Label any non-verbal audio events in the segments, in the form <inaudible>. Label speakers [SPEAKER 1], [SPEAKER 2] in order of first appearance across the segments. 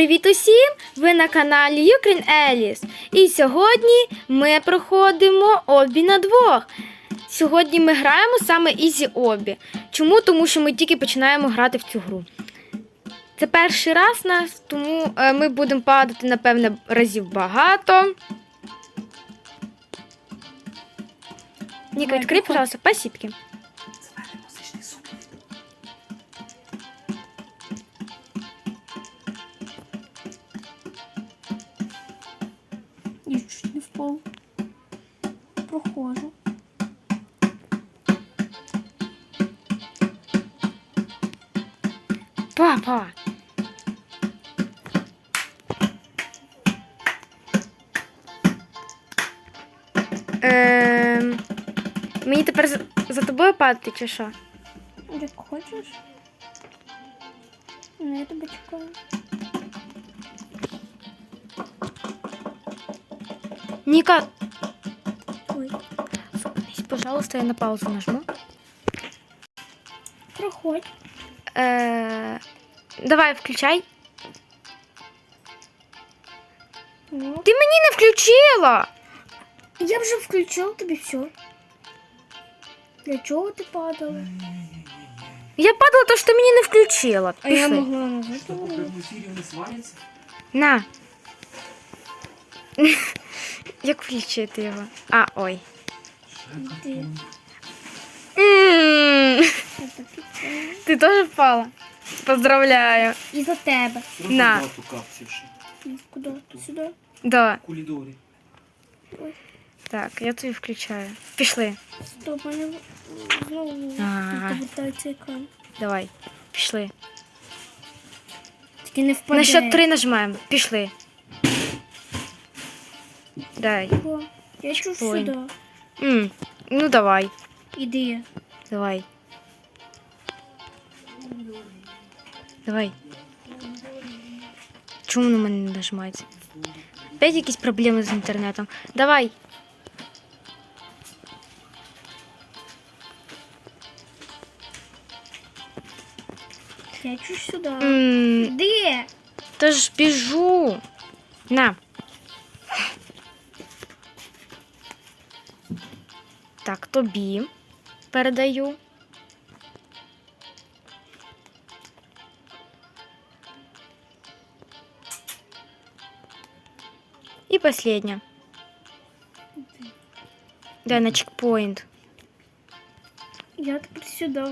[SPEAKER 1] Привіт усім! Ви на каналі Ukraine Alice. І сьогодні ми проходимо обі на двох. Сьогодні ми граємо саме Ізі Обі. Чому? Тому що ми тільки починаємо грати в цю гру. Це перший раз нас, тому е, ми будемо падати, напевне, разів багато. Ніка, відкрий, пожалуйста, пасіпки.
[SPEAKER 2] Я чуть не впав. Прохожу.
[SPEAKER 1] Папа! Ем, мені тепер за, за тобою падати чи що?
[SPEAKER 2] Як хочеш? Ну, я тебе чекаю.
[SPEAKER 1] Ніка,
[SPEAKER 2] Ой.
[SPEAKER 1] зупинись, пожалуйста, я на паузу нажму.
[SPEAKER 2] Проходь.
[SPEAKER 1] Е, давай, включай.
[SPEAKER 2] Ну.
[SPEAKER 1] Ти мені не включила!
[SPEAKER 2] Я вже включив тобі все. Для чого ти падала?
[SPEAKER 1] Я падала, то що ти мені не включила.
[SPEAKER 2] А я
[SPEAKER 1] Пішли.
[SPEAKER 2] могла нажати.
[SPEAKER 3] Що, поки в ефірі вони сваряться?
[SPEAKER 1] На. <laughs> Як включити його? А, ой.
[SPEAKER 2] Ти.
[SPEAKER 1] Теж впала? Поздравляю.
[SPEAKER 2] І за тебе.
[SPEAKER 1] На.
[SPEAKER 2] Куди? Сюди.
[SPEAKER 1] Да.
[SPEAKER 3] В коридорі.
[SPEAKER 1] Так, я тобі включаю. Пішли.
[SPEAKER 2] Стоп, мене знову
[SPEAKER 1] А.
[SPEAKER 2] повертається екран.
[SPEAKER 1] Давай. Пішли.
[SPEAKER 2] Тільки не впаде.
[SPEAKER 1] На счет три нажимаємо. Пішли. Дай.
[SPEAKER 2] О, Я чув
[SPEAKER 1] Ой.
[SPEAKER 2] сюди.
[SPEAKER 1] М, Ну давай.
[SPEAKER 2] Іди.
[SPEAKER 1] Давай. Давай. Чому на мене не нажимається? Опять якісь проблеми з інтернетом. Давай.
[SPEAKER 2] Я чув сюди.
[SPEAKER 1] М,
[SPEAKER 2] Де?
[SPEAKER 1] Та ж біжу. На. Так, тобі передаю. І последня. Дай на чекпоінт.
[SPEAKER 2] Я тепер сюди.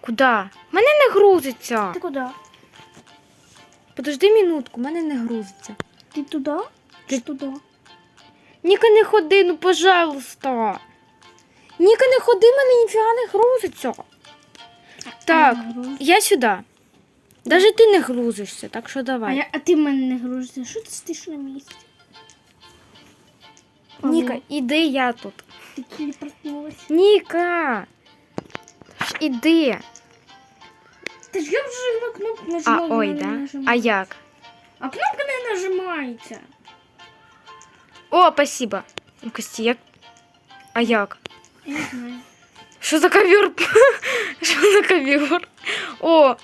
[SPEAKER 1] Куда? Мене не грузиться.
[SPEAKER 2] Ти куди?
[SPEAKER 1] Подожди минутку, мене не грузиться.
[SPEAKER 2] Ти туди?
[SPEAKER 1] Ти-
[SPEAKER 2] туди?
[SPEAKER 1] Ніка, не ходи, ну пожалуйста. Ніка, не ходи, мене ніфіга не грузиться. Так, я сюди. Даже ти не грузишся, так що
[SPEAKER 2] А,
[SPEAKER 1] давай.
[SPEAKER 2] я, а ти в мене не грузишся. Що ти стоїш на місці?
[SPEAKER 1] Ніка, іди я тут.
[SPEAKER 2] Ти телепортнулась.
[SPEAKER 1] Ніка. Іди.
[SPEAKER 2] Та ж я вже на кнопку
[SPEAKER 1] А,
[SPEAKER 2] нажимала.
[SPEAKER 1] ой,
[SPEAKER 2] вона не?
[SPEAKER 1] А як?
[SPEAKER 2] А кнопка не нажимається.
[SPEAKER 1] О, спасибо. Ну, Кості, як? А як?
[SPEAKER 2] Я не знаю.
[SPEAKER 1] Що за ковер? <laughs> Що за ковер? О,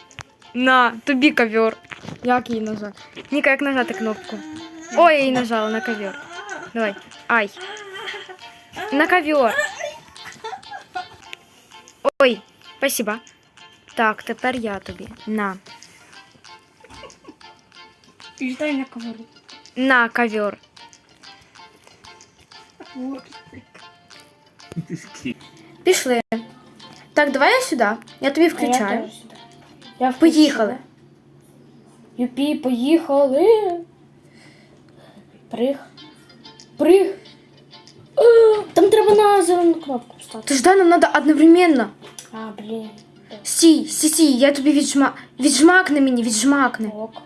[SPEAKER 1] на, тобі ковер. Як її нажати? Ніка, як нажати кнопку? Ой, я її нажала на ковер. Давай. Ай. На ковер. Ой, спасибо. Так, тепер я тобі. На.
[SPEAKER 2] Літай на ковару.
[SPEAKER 1] На ковер. Пішли. Так, давай я сюди. Я тобі включаю.
[SPEAKER 2] Я
[SPEAKER 1] Поїхали.
[SPEAKER 2] Юпі, поїхали. Приг. Приг. Е, Там треба на зелену кнопку встати.
[SPEAKER 1] Ти ж дай нам треба одновременно.
[SPEAKER 2] А, блін.
[SPEAKER 1] Стій, стій, стій, я тобі віджма... віджмакни мені, віджмакни.
[SPEAKER 2] Ок.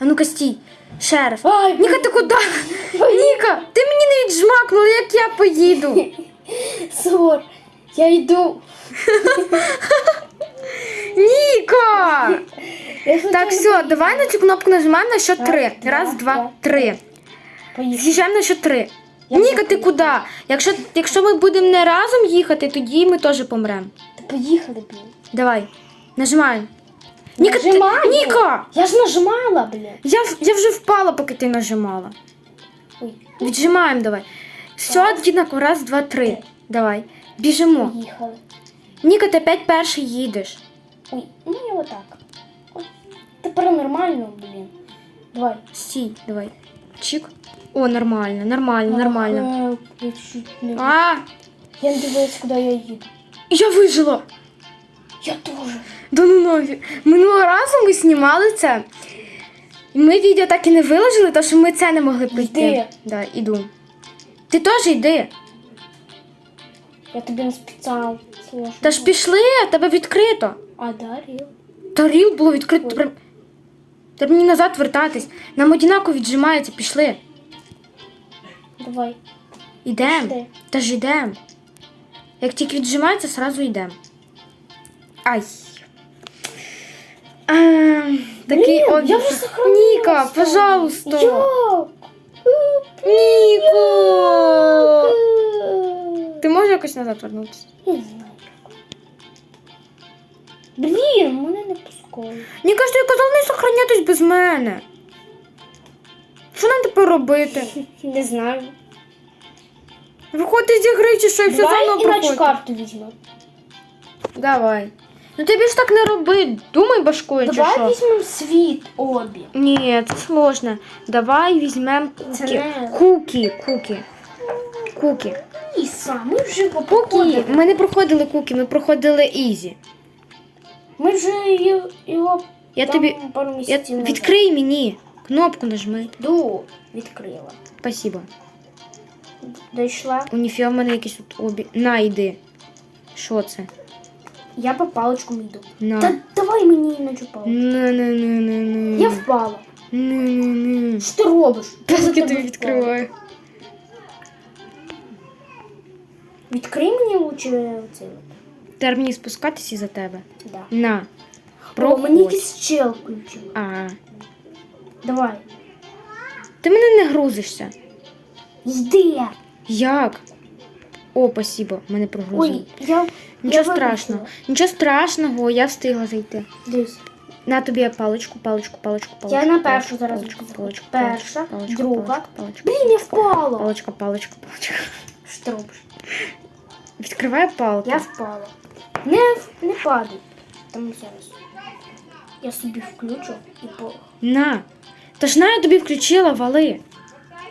[SPEAKER 1] А ну-ка стій. Раз.
[SPEAKER 2] Ай,
[SPEAKER 1] Ніка, ти куди? Ніка, ти мені не віджмакнула, як я поїду.
[SPEAKER 2] Сор, я йду.
[SPEAKER 1] Ніка!
[SPEAKER 2] Я
[SPEAKER 1] Так, все, давай на цю кнопку нажимаємо на счет три. Раз, два,
[SPEAKER 2] два,
[SPEAKER 1] три.
[SPEAKER 2] Поїхали.
[SPEAKER 1] З'їжджаємо на счет три.
[SPEAKER 2] Я
[SPEAKER 1] Ніка, ти куди? Якщо, якщо ми будемо не разом їхати, тоді ми теж помремо.
[SPEAKER 2] Та поїхали, блін.
[SPEAKER 1] Давай, нажимаємо. Ніка, ти-
[SPEAKER 2] Нажимаю.
[SPEAKER 1] Ніка!
[SPEAKER 2] Я ж нажимала, блін.
[SPEAKER 1] Я, в- я вже впала, поки ти нажимала.
[SPEAKER 2] Ой,
[SPEAKER 1] Віджимаємо давай. Все, однаково. Раз, два, три. Давай. Біжимо.
[SPEAKER 2] їхали.
[SPEAKER 1] Ніка, ти опять перший їдеш.
[SPEAKER 2] Ой, ну і отак. Ой, тепер нормально, блін. Давай.
[SPEAKER 1] Стій, давай. Чик. О, нормально, нормально, нормально.
[SPEAKER 2] Ах, я чуть не...
[SPEAKER 1] А,
[SPEAKER 2] Я не дивилась, куди я їду.
[SPEAKER 1] я вижила.
[SPEAKER 2] Я теж.
[SPEAKER 1] Ну. Минулого разу ми знімали це. І ми відео так і не виложили, тому що ми це не могли пройти.
[SPEAKER 2] Йди.
[SPEAKER 1] Да, іду. Ти теж йди.
[SPEAKER 2] Я тобі не спеціально сложно.
[SPEAKER 1] Та ж пішли, а тебе відкрито.
[SPEAKER 2] А дарів.
[SPEAKER 1] Та ріл було відкрито.
[SPEAKER 2] Ой.
[SPEAKER 1] Треба мені назад вертатись. Нам одинаково віджимається, пішли.
[SPEAKER 2] Давай.
[SPEAKER 1] Ідем.
[SPEAKER 2] Пішли.
[SPEAKER 1] Та ж ідем. Як тільки віджимається, сразу йдем. Ай. А, такий
[SPEAKER 2] я вже
[SPEAKER 1] Ніка, пожалуйста. Ніко! Ти можеш якось назад вернутися?
[SPEAKER 2] Я не знаю. Блін, мене не пускають.
[SPEAKER 1] Ніка, ж ти казав не сохранятись без мене. Що нам тепер робити? <laughs>
[SPEAKER 2] Не знаю.
[SPEAKER 1] Виходити з ігри чи що, і все
[SPEAKER 2] Давай
[SPEAKER 1] заново
[SPEAKER 2] іначе
[SPEAKER 1] проходити?
[SPEAKER 2] карту візьмемо.
[SPEAKER 1] Давай. Ну ти більш так не роби. Думай башкою чи
[SPEAKER 2] Давай
[SPEAKER 1] що.
[SPEAKER 2] візьмемо світ обі.
[SPEAKER 1] Ні, це сложно. Давай візьмемо
[SPEAKER 2] Це
[SPEAKER 1] куки.
[SPEAKER 2] не-
[SPEAKER 1] Куки, куки. Куки.
[SPEAKER 2] Іса, ми вже
[SPEAKER 1] Куки. Ми не проходили куки, ми проходили ізі.
[SPEAKER 2] Ми вже ї- його
[SPEAKER 1] Я
[SPEAKER 2] там
[SPEAKER 1] тобі.
[SPEAKER 2] пару
[SPEAKER 1] Я...
[SPEAKER 2] місяців назад.
[SPEAKER 1] Відкрий мені. Кнопку нажми.
[SPEAKER 2] Ду, відкрила.
[SPEAKER 1] Спасибо.
[SPEAKER 2] Дійшла.
[SPEAKER 1] У Ніфіа в мене якісь тут обі. На, йди. Що це?
[SPEAKER 2] Я по паличку йду.
[SPEAKER 1] На.
[SPEAKER 2] Та давай мені.
[SPEAKER 1] Не, не, не, не, не.
[SPEAKER 2] Я впала.
[SPEAKER 1] Не, не, не.
[SPEAKER 2] Що ти робиш?
[SPEAKER 1] Так я тобі відкриваю.
[SPEAKER 2] Відкрий мені лучше оцей. от.
[SPEAKER 1] Тепер мені спускатись із за тебе.
[SPEAKER 2] Да.
[SPEAKER 1] На.
[SPEAKER 2] О,
[SPEAKER 1] Проходь.
[SPEAKER 2] мені якийсь чел включив.
[SPEAKER 1] А.
[SPEAKER 2] Давай.
[SPEAKER 1] Ти мене не грузишся.
[SPEAKER 2] Йди.
[SPEAKER 1] Як? О, спасибо, мене прогрузили.
[SPEAKER 2] Ой, я.
[SPEAKER 1] Нічого
[SPEAKER 2] я
[SPEAKER 1] страшного.
[SPEAKER 2] вибачила.
[SPEAKER 1] Нічого страшного, я встигла зайти.
[SPEAKER 2] Дивись.
[SPEAKER 1] На тобі паличку, паличку, паличку, паличку.
[SPEAKER 2] Я на першу зараз
[SPEAKER 1] паличку, паличку,
[SPEAKER 2] Перша,
[SPEAKER 1] паличку,
[SPEAKER 2] друга.
[SPEAKER 1] паличку, паличку,
[SPEAKER 2] Блін, я впала.
[SPEAKER 1] Паличка, паличка, паличка.
[SPEAKER 2] Що робиш?
[SPEAKER 1] Відкривай палку.
[SPEAKER 2] Я впала. Не, не падай. Там зараз. Я собі включу і по.
[SPEAKER 1] На. Та ж на я тобі включила, вали.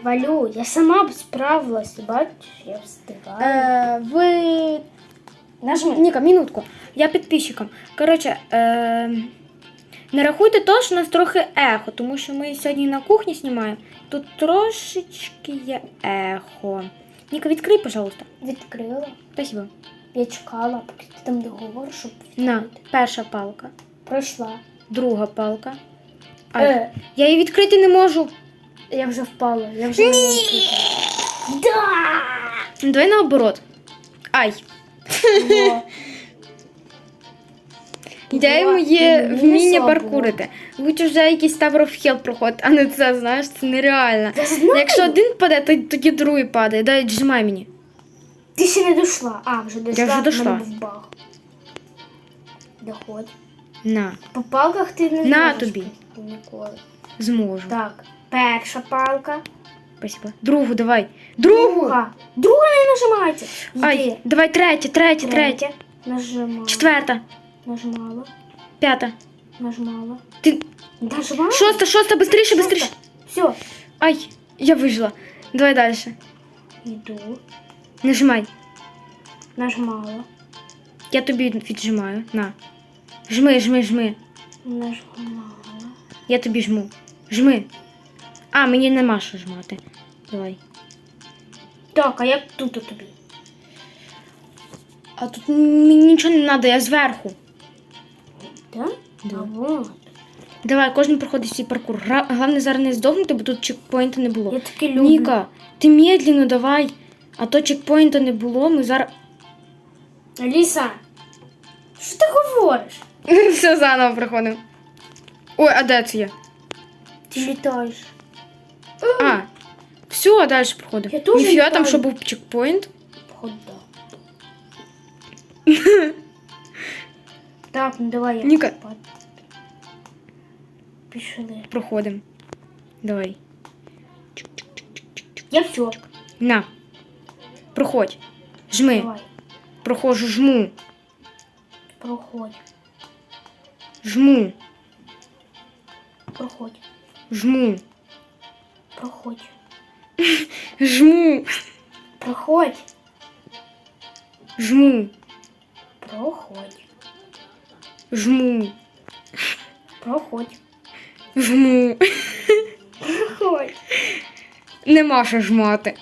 [SPEAKER 2] Валю, я сама б справилась, бачиш, я встигаю.
[SPEAKER 1] Е, ви
[SPEAKER 2] Нажми.
[SPEAKER 1] Ніка, минутку. Я підписчикам. Коротше, е, не рахуйте то, що у нас трохи ехо, тому що ми сьогодні на кухні знімаємо. Тут трошечки є ехо. Ніка, відкрий, пожалуйста.
[SPEAKER 2] Відкрила.
[SPEAKER 1] Спасибо.
[SPEAKER 2] Я чекала, поки ти там договориш, щоб
[SPEAKER 1] На, перша палка,
[SPEAKER 2] Пройшла.
[SPEAKER 1] друга палка. Ай,
[SPEAKER 2] Е,
[SPEAKER 1] Я її відкрити не можу.
[SPEAKER 2] Я вже впала, я вже. Да!
[SPEAKER 1] Ну, Давай наоборот. Ай.
[SPEAKER 2] Во. <laughs>
[SPEAKER 1] Я
[SPEAKER 2] Во,
[SPEAKER 1] моє
[SPEAKER 2] мені
[SPEAKER 1] вміння
[SPEAKER 2] слабо.
[SPEAKER 1] паркурити. Лучше вже якийсь Hell проходить, а не це, знаєш, це нереально.
[SPEAKER 2] Я знаю.
[SPEAKER 1] Якщо один паде, то тоді другий падає. Дай джимай мені.
[SPEAKER 2] Ти ще не дійшла. А, вже дійшла.
[SPEAKER 1] вже
[SPEAKER 2] в
[SPEAKER 1] дійшла.
[SPEAKER 2] мене був баг. Доходь.
[SPEAKER 1] На,
[SPEAKER 2] По палках ти не
[SPEAKER 1] На
[SPEAKER 2] зможеш
[SPEAKER 1] тобі.
[SPEAKER 2] пройти Ніколи.
[SPEAKER 1] зможу.
[SPEAKER 2] Так, перша палка.
[SPEAKER 1] Спасибо. Другу давай. Другу.
[SPEAKER 2] Друга. Друга не нажимається. Йди.
[SPEAKER 1] Ай, давай третя, третя, третя.
[SPEAKER 2] Нажимала.
[SPEAKER 1] Четверта,
[SPEAKER 2] Нажимала.
[SPEAKER 1] п'ята.
[SPEAKER 2] Нажимала.
[SPEAKER 1] Ти...
[SPEAKER 2] Нажимала.
[SPEAKER 1] Шоста, шоста, быстріше, быстріше.
[SPEAKER 2] Все.
[SPEAKER 1] Ай, я вижила. Давай далі.
[SPEAKER 2] Йду.
[SPEAKER 1] Нажимай.
[SPEAKER 2] Нажимала.
[SPEAKER 1] Я тобі віджимаю. На. Жми, жми, жми.
[SPEAKER 2] Нажимала.
[SPEAKER 1] Я тобі жму. Жми. А, мені нема що жмати. Давай.
[SPEAKER 2] Так, а як тут у тобі?
[SPEAKER 1] А тут мені нічого не треба, я зверху.
[SPEAKER 2] Так?
[SPEAKER 1] Да. Давай, кожен проходить свій паркур. Гра... Головне зараз не здохнути, бо тут чекпоінту не було.
[SPEAKER 2] Я таки люблю.
[SPEAKER 1] Ніка, ти медленно давай. А то чекпоінту не було, ми зараз.
[SPEAKER 2] Аліса, що ти говориш? <laughs>
[SPEAKER 1] Все заново проходимо. Ой, а де це я?
[SPEAKER 2] Ти літаєш.
[SPEAKER 1] А, все, далі проходимо.
[SPEAKER 2] Я теж
[SPEAKER 1] Ніфіга там,
[SPEAKER 2] літаю.
[SPEAKER 1] що був чекпоінт.
[SPEAKER 2] Походу, да. <laughs> так, ну давай я
[SPEAKER 1] Ніка.
[SPEAKER 2] пад- Пішли.
[SPEAKER 1] Проходимо. Давай.
[SPEAKER 2] Я все.
[SPEAKER 1] На. Проходь. Жми.
[SPEAKER 2] Давай.
[SPEAKER 1] Проходжу, жму.
[SPEAKER 2] Проходь.
[SPEAKER 1] Жму.
[SPEAKER 2] Проходь.
[SPEAKER 1] Жму.
[SPEAKER 2] Проходь. <laughs>
[SPEAKER 1] Жму.
[SPEAKER 2] Проходь.
[SPEAKER 1] Жму.
[SPEAKER 2] Проходь.
[SPEAKER 1] Жму.
[SPEAKER 2] Проходь.
[SPEAKER 1] Жму.
[SPEAKER 2] Проходь.
[SPEAKER 1] Нема що жмати.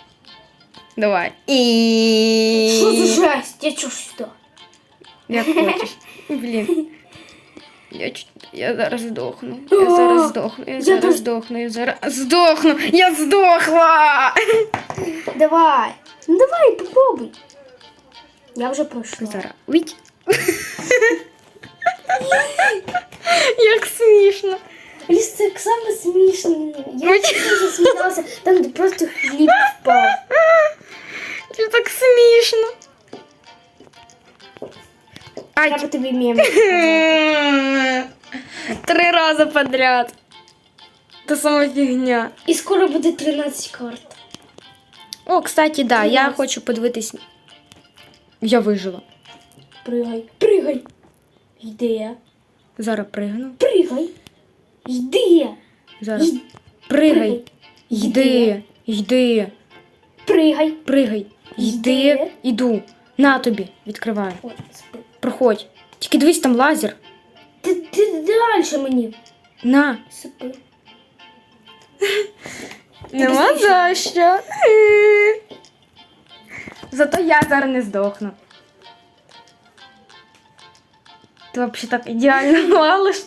[SPEAKER 1] Давай.
[SPEAKER 2] Що за
[SPEAKER 1] І.
[SPEAKER 2] жесть? Я чого сюди?
[SPEAKER 1] Як хочеш. Блін. Я, чуть- я зараз здохну. Я зараз здохну. Я зараз здохну. Я зараз здохну. Я здохла.
[SPEAKER 2] Давай. Ну давай, попробуй. Я вже пройшла.
[SPEAKER 1] Зараз. Віть. Як смішно.
[SPEAKER 2] Ліс, це саме смішне. Я дуже засміялася, там де просто хліб впав.
[SPEAKER 1] Це так смішно. Ай,
[SPEAKER 2] Треба тобі мем. <laughs>
[SPEAKER 1] Рази подряд. Та сама фігня.
[SPEAKER 2] І скоро буде 13 карт.
[SPEAKER 1] О, кстати, да, я хочу подивитись. Я вижила.
[SPEAKER 2] Пригай. Пригай. Йди.
[SPEAKER 1] Зараз пригну.
[SPEAKER 2] Пригай. Йди.
[SPEAKER 1] Зараз.
[SPEAKER 2] Й-
[SPEAKER 1] Пригай. Йди. Йди.
[SPEAKER 2] Пригай.
[SPEAKER 1] Пригай. Йди.
[SPEAKER 2] Йди.
[SPEAKER 1] Іду. На тобі. Відкриваю.
[SPEAKER 2] Ой, спи.
[SPEAKER 1] Проходь. Тільки дивись там лазер.
[SPEAKER 2] Ти, далі мені.
[SPEAKER 1] На.
[SPEAKER 2] Сипи.
[SPEAKER 1] Нема за що. Зато я зараз не здохну. Ти взагалі так ідеально <laughs> валиш.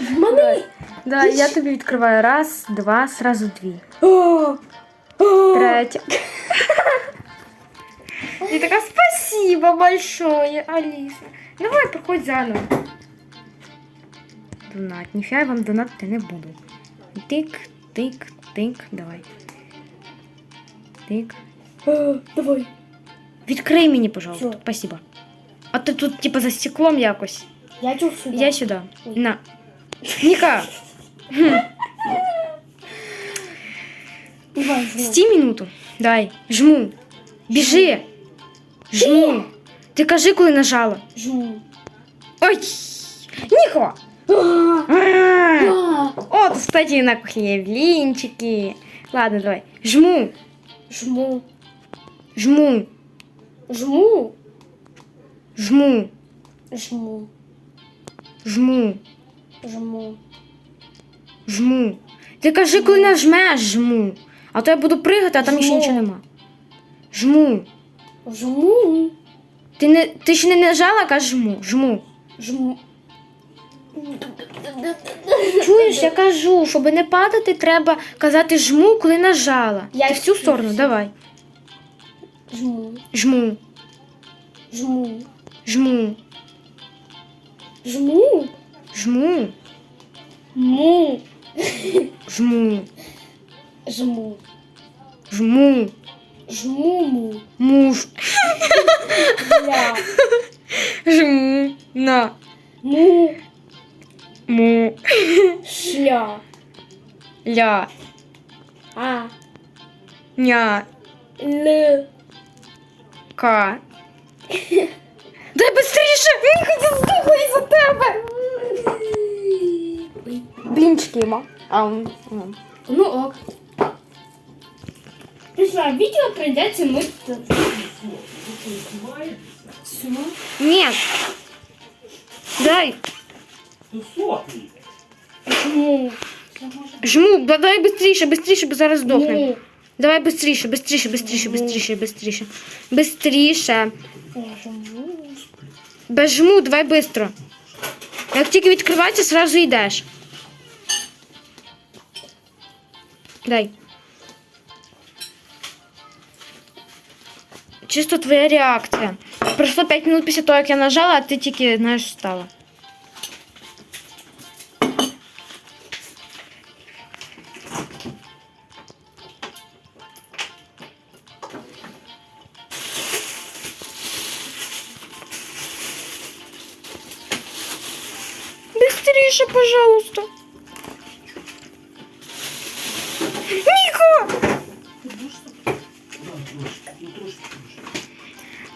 [SPEAKER 2] В мене.
[SPEAKER 1] Да, я тобі відкриваю. Раз, два, сразу дві. Третя. <laughs> І така спасибо большое, Аліса. Давай, проходь заново. Донат. Ніфіга я вам донатити не буду. Тик, тик, тик, давай. Тик.
[SPEAKER 2] О, Давай.
[SPEAKER 1] Відкрий мені, пожалуйста. Спасибо. А ти тут, типа, за стеклом якось.
[SPEAKER 2] Я чув сюди.
[SPEAKER 1] Я сюди.
[SPEAKER 2] Ой.
[SPEAKER 1] На. Ніка,
[SPEAKER 2] Давай,
[SPEAKER 1] стій минуту. Дай. Жму. Біжи. Жму. Ти кажи, коли нажала.
[SPEAKER 2] Жму.
[SPEAKER 1] Ой. Ніко.
[SPEAKER 2] А,
[SPEAKER 1] А.
[SPEAKER 2] а.
[SPEAKER 1] О, тут, кстати, на кухне блинчики. Ладно, давай. Жму.
[SPEAKER 2] Жму.
[SPEAKER 1] Жму.
[SPEAKER 2] Жму.
[SPEAKER 1] Жму.
[SPEAKER 2] Жму.
[SPEAKER 1] Жму.
[SPEAKER 2] Жму.
[SPEAKER 1] Жму. Ти кажи, коли нажмеш, жму. А то я буду пригати, а там ще нічого нема. Жму.
[SPEAKER 2] Жму.
[SPEAKER 1] Ти, не, ти ще не нажала, кажи жму. Жму.
[SPEAKER 2] Жму.
[SPEAKER 1] Чуєш, я кажу, щоб не падати, треба казати жму, коли нажала.
[SPEAKER 2] Я
[SPEAKER 1] Ти в цю сторону, давай.
[SPEAKER 2] Жму.
[SPEAKER 1] Жму.
[SPEAKER 2] Жму.
[SPEAKER 1] Жму.
[SPEAKER 2] Жму.
[SPEAKER 1] Жму.
[SPEAKER 2] Му.
[SPEAKER 1] Жму.
[SPEAKER 2] Жму.
[SPEAKER 1] Жму.
[SPEAKER 2] Жму му.
[SPEAKER 1] Муж. Жму. На.
[SPEAKER 2] Му.
[SPEAKER 1] Му.
[SPEAKER 2] Шля.
[SPEAKER 1] Ля.
[SPEAKER 2] А.
[SPEAKER 1] Ня.
[SPEAKER 2] Л.
[SPEAKER 1] К. <laughs> Дай быстріше! Він хотів здохли за тебе! Блінчики йому. А он. он.
[SPEAKER 2] Ну ок. Пришла, видео пройдете мы
[SPEAKER 1] Нет. Дай.
[SPEAKER 3] Ну сотні.
[SPEAKER 2] Жму.
[SPEAKER 1] Жму, да- давай быстріше, быстріше, бо зараз здохнемо.
[SPEAKER 2] Му.
[SPEAKER 1] Давай быстріше, быстріше, быстріше, быстріше, быстріше. Быстріше.
[SPEAKER 2] Жму.
[SPEAKER 1] Без жму, давай быстро. Як тільки відкривається, сразу йдеш. Дай. Чисто твоя реакція. Пройшло 5 минут після того, як я нажала, а ти тільки, знаєш, встала.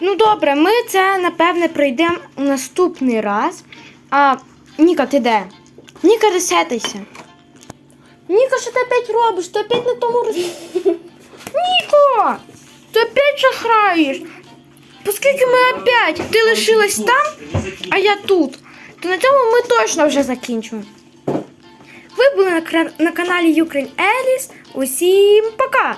[SPEAKER 1] Ну добре, ми це напевне пройдемо наступний раз. А Ніка, ти де? Ніка, ресетайся. Ніка, що ти опять робиш? Ти опять на тому роз... <laughs> Ніко! Ти опять шахраєш. Оскільки ми опять ти лишилась там, а я тут, то на цьому ми точно вже закінчимо. Ви були на, на каналі Ukraine Alice. Усім пока!